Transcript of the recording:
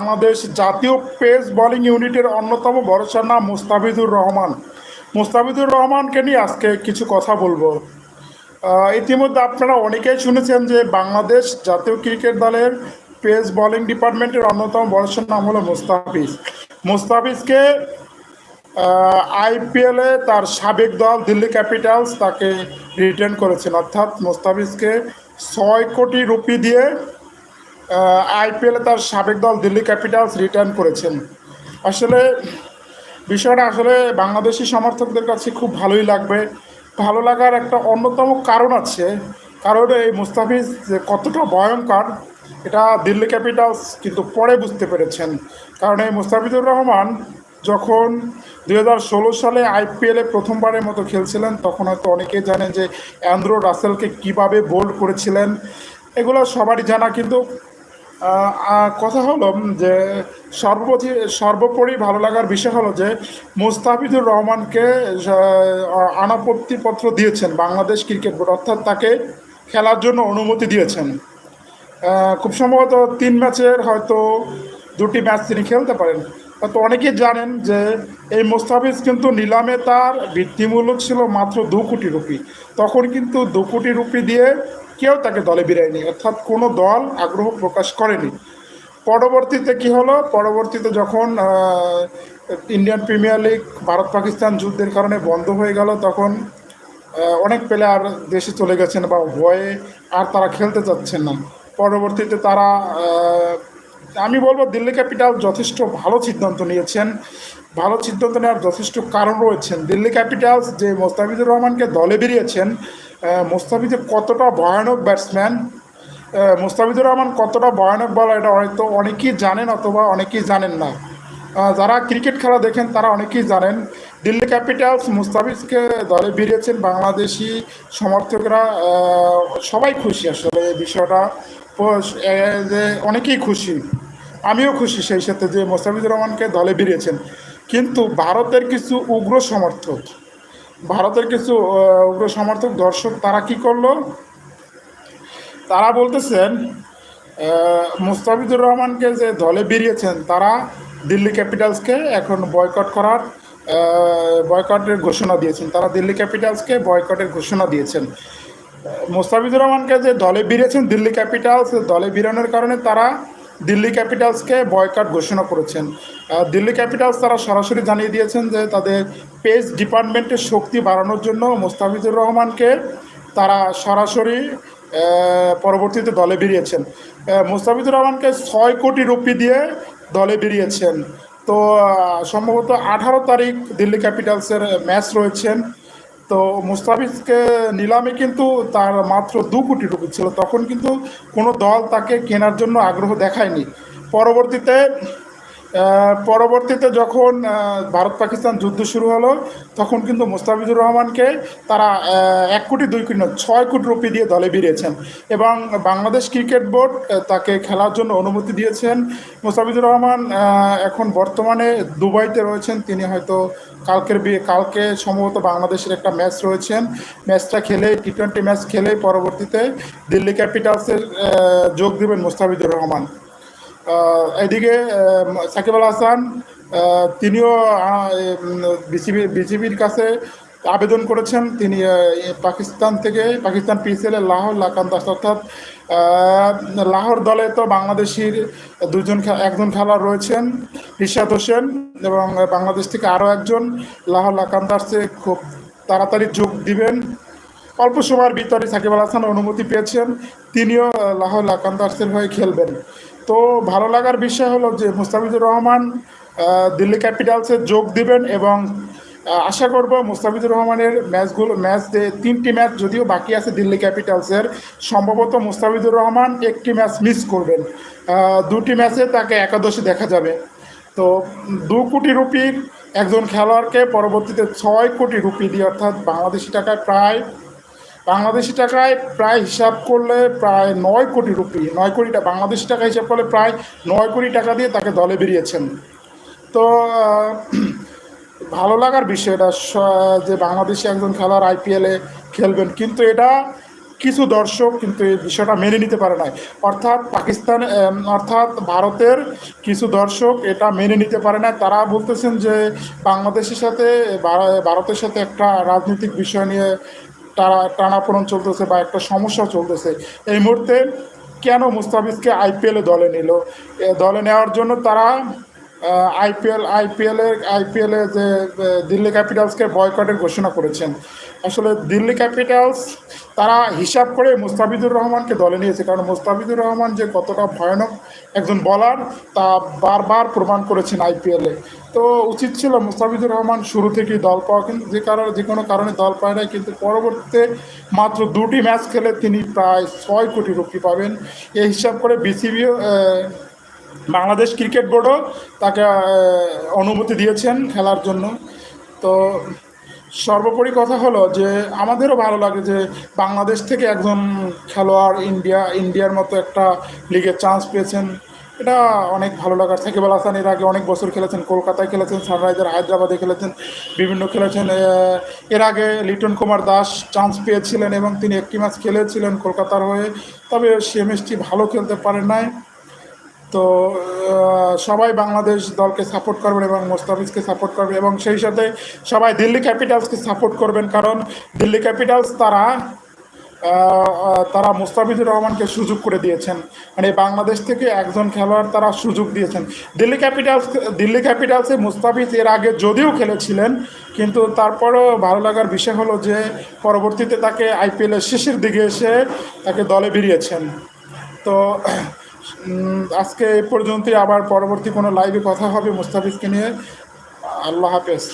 বাংলাদেশ জাতীয় pace bowling ইউনিটের অন্যতম ভরসার নাম মুস্তাফিজুর রহমান। মুস্তাফিজুর রহমানকে নিয়ে আজকে কিছু কথা বলব। ইতিমধ্যে আপনারা অনেকেই শুনেছেন যে বাংলাদেশ জাতীয় ক্রিকেট দলের পেস বোলিং ডিপার্টমেন্টের অন্যতম ভরসার নাম হলো মুস্তাফিজ। মুস্তাফিজকে আইপিএলে তার সাবেক দল দিল্লি ক্যাপিটালস তাকে রিটার্ন করেছেন। অর্থাৎ মুস্তাফিজকে ছয় কোটি রুপি দিয়ে আইপিএলে তার সাবেক দল দিল্লি ক্যাপিটালস রিটার্ন করেছেন। আসলে বিষয়টা আসলে বাংলাদেশি সমর্থকদের কাছে খুব ভালোই লাগবে। ভালো লাগার একটা অন্যতম কারণ আছে। কারণ এই মুস্তাফিজ যে কতটা ভয়ঙ্কর, এটা দিল্লি ক্যাপিটালস কিন্তু পরে বুঝতে পেরেছেন। কারণ এই মুস্তাফিজুর রহমান যখন দু হাজার ষোলো সালে আইপিএলে প্রথমবারের মতো খেলছিলেন, তখন হয়তো অনেকেই জানেন যে অ্যান্ড্রো রাসেলকে কীভাবে বোল্ড করেছিলেন। এগুলো সবারই জানা, কিন্তু কথা হলো যে সর্বপ্রতি সর্বোপরি ভালো লাগার বিষয় হলো যে মুস্তাফিজুর রহমানকে আনাপত্তিপত্র দিয়েছেন, বাংলাদেশ ক্রিকেট বোর্ড, অর্থাৎ তাকে খেলার জন্য অনুমতি দিয়েছেন। খুব সম্ভবত তিন ম্যাচের হয়তো দুটি ম্যাচ তিনি খেলতে পারেন। তো অনেকেই জানেন যে এই মোস্তাফিজ কিন্তু নিলামে তার ভিত্তিমূল্য ছিল মাত্র দু কোটি রুপি। তখন কিন্তু দু কোটি রুপি দিয়ে কেউ তাকে দলে বেরায়নি অর্থাৎ কোনো দল আগ্রহ প্রকাশ করেনি। পরবর্তীতে কি হলো? পরবর্তীতে যখন Indian Premier League Bharat Pakistan যুদ্ধের কারণে বন্ধ হয়ে গেল, তখন অনেক প্লেয়ার দেশে চলে গেছেন বা ভয়ে আর তারা খেলতে চাচ্ছেন না। পরবর্তীতে তারা আমি বলব দিল্লি ক্যাপিটাল যথেষ্ট ভালো সিদ্ধান্ত নিয়েছেন। ভালো সিদ্ধান্ত নেওয়ার যথেষ্ট কারণ রয়েছেন। দিল্লি ক্যাপিটালস যে মোস্তাফিজুর রহমানকে দলে বেরিয়েছেন আহ, কতটা ভয়ানক ব্যাটসম্যান মুস্তাফিজুর রহমান কতটা ভয়ানক বলা এটা হয়তো অনেকেই জানেন অথবা অনেকেই জানেন না। যারা ক্রিকেট খেলা দেখেন তারা অনেকেই জানেন দিল্লি ক্যাপিটালস মুস্তাফিজকে দলে বেরিয়েছেন বাংলাদেশি সমর্থকরা সবাই খুশি আসলে এই বিষয়টা। যে অনেকেই খুশি আমিও খুশি সেই সাথে যে মোস্তাফিজুর রহমানকে দলে বেরিয়েছেন কিন্তু ভারতের কিছু উগ্র সমর্থক ভারতের কিছু উগ্র সমর্থক দর্শক তারা কি করল? তারা বলতেছেন মুস্তাফিজুর রহমানকে যে দলে বেরিয়েছেন, তারা দিল্লি ক্যাপিটালসকে এখন বয়কট করার বয়কটের ঘোষণা দিয়েছেন। তারা দিল্লি ক্যাপিটালসকে বয়কটের ঘোষণা দিয়েছেন। মুস্তাফিজুর রহমানকে যে দলে বেরিয়েছেন, দিল্লি ক্যাপিটালস দলে বেরোনোর কারণে তারা দিল্লি ক্যাপিটালসকে বয়কাট ঘোষণা করেছেন। দিল্লি ক্যাপিটালস তারা সরাসরি জানিয়ে দিয়েছেন যে তাদের পেস ডিপার্টমেন্টের শক্তি বাড়ানোর জন্য মুস্তাফিজুর রহমানকে তারা সরাসরি পরবর্তীতে দলে বেরিয়েছেন। মুস্তাফিজুর রহমানকে ছয় কোটি রুপি দিয়ে দলে বেরিয়েছেন। তো সম্ভবত আঠারো তারিখ দিল্লি ক্যাপিটালসের ম্যাচ রয়েছেন। তো মুস্তাফিজকে নিলামে কিন্তু তার মাত্র দু কোটি রুপি ছিল। তখন কিন্তু কোনো দল তাকে কেনার জন্য আগ্রহ দেখায়নি। পরবর্তীতে পরবর্তীতে যখন ভারত পাকিস্তান যুদ্ধ শুরু হলো, তখন কিন্তু মুস্তাফিজুর রহমানকে তারা এক কোটি দুই কোটি ছয় কোটি রুপি দিয়ে দলে বেরিয়েছেন এবং বাংলাদেশ ক্রিকেট বোর্ড তাকে খেলার জন্য অনুমতি দিয়েছেন। মুস্তাফিজুর রহমান এখন বর্তমানে দুবাইতে রয়েছেন। তিনি হয়তো কালকের বি- কালকে সম্ভবত বাংলাদেশের একটা ম্যাচ রয়েছেন। ম্যাচটা খেলে টি টোয়েন্টি ম্যাচ খেলে পরবর্তীতে দিল্লি ক্যাপিটালসের যোগ দেবেন মুস্তাফিজুর রহমান। এদিকে সাকিব আল হাসান তিনিও বিসিবি, বিসিবির কাছে আবেদন করেছেন। তিনি পাকিস্তান থেকে, পাকিস্তান পিসিএল লাহোর লাকান্দাস অর্থাৎ লাহোর দলে তো বাংলাদেশির দুজন একজন খেলোয়াড় রয়েছেন রিশাদ হোসেন এবং বাংলাদেশ থেকে আরও একজন। লাহোর লাকান্দাসে খুব তাড়াতাড়ি যোগ দিবেন। অল্প সময়ের ভিতরে সাকিব আল হাসান অনুমতি পেয়েছেন। তিনিও লাহোর লাকান্দার্সের হয়ে খেলবেন। তো ভালো লাগার বিষয় হলো যে মুস্তাফিজুর রহমান দিল্লি ক্যাপিটালসে যোগ দিবেন এবং আশা করব মুস্তাফিজুর রহমানের ম্যাচগুলো, ম্যাচ তিনটি ম্যাচ যদিও বাকি আছে দিল্লি ক্যাপিটালসের, সম্ভবত মুস্তাফিজুর রহমান একটি ম্যাচ মিস করবেন। দুটি ম্যাচে তাকে একাদশে দেখা যাবে। তো দু কোটি রুপির একজন খেলোয়াড়কে পরবর্তীতে ছয় কোটি রুপি দিয়ে অর্থাৎ বাংলাদেশি টাকায় প্রায় বাংলাদেশি টাকায় প্রায় হিসাব করলে প্রায় নয় কোটি রুপি, নয় কোটি টাকা, বাংলাদেশি টাকা হিসাব করলে প্রায় নয় কোটি টাকা দিয়ে তাকে দলে বেরিয়েছেন। তো ভালো লাগার বিষয় এটা যে বাংলাদেশি একজন খেলার আইপিএলে খেলবেন, কিন্তু এটা কিছু দর্শক কিন্তু এই বিষয়টা মেনে নিতে পারে নাই। অর্থাৎ পাকিস্তান অর্থাৎ ভারতের কিছু দর্শক এটা মেনে নিতে পারে না তারা বলতেছেন যে বাংলাদেশের সাথে ভারতের সাথে একটা রাজনৈতিক বিষয় নিয়ে টানা টানাপোড়ন চলতেছে বা একটা সমস্যা চলতেছে। এই মুহূর্তে কেন মুস্তাফিজকে আইপিএলে দলে নিল? দলে নেওয়ার জন্য তারা আইপিএল আইপিএলের আইপিএলে যে দিল্লি ক্যাপিটালসকে বয়কটের ঘোষণা করেছেন। আসলে দিল্লি ক্যাপিটালস তারা হিসাব করে মুস্তাফিজুর রহমানকে দলে নিয়েছে। কারণ মুস্তাফিজুর রহমান যে কতটা ভয়ানক একজন বলার তা বারবার প্রমাণ করেছেন আইপিএলে তো উচিত ছিল মুস্তাফিজুর রহমান শুরু থেকেই দল পাওয়া, কিন্তু যে কারণে, যে কোনো কারণে দল পায় নাই। কিন্তু পরবর্তীতে মাত্র দুটি ম্যাচ খেলে তিনি প্রায় ছয় কোটি রুপি পাবেন। এই হিসাব করে বিসিবিও বাংলাদেশ ক্রিকেট বোর্ডও তাকে অনুমতি দিয়েছেন খেলার জন্য। তো সর্বোপরি কথা হলো যে, আমাদেরও ভালো লাগে যে বাংলাদেশ থেকে একজন খেলোয়াড় ইন্ডিয়া, ইন্ডিয়ার মতো একটা লিগে চান্স পেয়েছেন। এটা অনেক ভালো লাগার। সাকিব আল হাসান এর আগে অনেক বছর খেলেছেন, কলকাতায় খেলেছেন সানরাইজার হায়দ্রাবাদে খেলেছেন, বিভিন্ন খেলেছেন এর আগে লিটন কুমার দাস চান্স পেয়েছিলেন এবং তিনি একটি ম্যাচ খেলেছিলেন কলকাতার হয়ে। তবে সে ম্যাচটি ভালো খেলতে পারেন নাই। তো সবাই বাংলাদেশ দলকে সাপোর্ট করবেন এবং মোস্তাফিজকে সাপোর্ট করবেন এবং সেই সাথে সবাই দিল্লি ক্যাপিটালসকে সাপোর্ট করবেন কারণ দিল্লি ক্যাপিটালস তারা তারা মুস্তাফিজুর রহমানকে সুযোগ করে দিয়েছেন। মানে বাংলাদেশ থেকে একজন খেলোয়াড় তারা সুযোগ দিয়েছেন। দিল্লি ক্যাপিটালস দিল্লি ক্যাপিটালসে মুস্তাফিজ এর আগে যদিও খেলেছিলেন, কিন্তু তারপরও ভালো লাগার বিষয় হলো যে পরবর্তীতে তাকে আইপিএলের শেষের দিকে এসে তাকে দলে বেরিয়েছেন। তো আজকে এ পর্যন্তই। আবার পরবর্তী কোনো লাইভে কথা হবে মুস্তাফিজকে নিয়ে। আল্লাহ হাফেজ।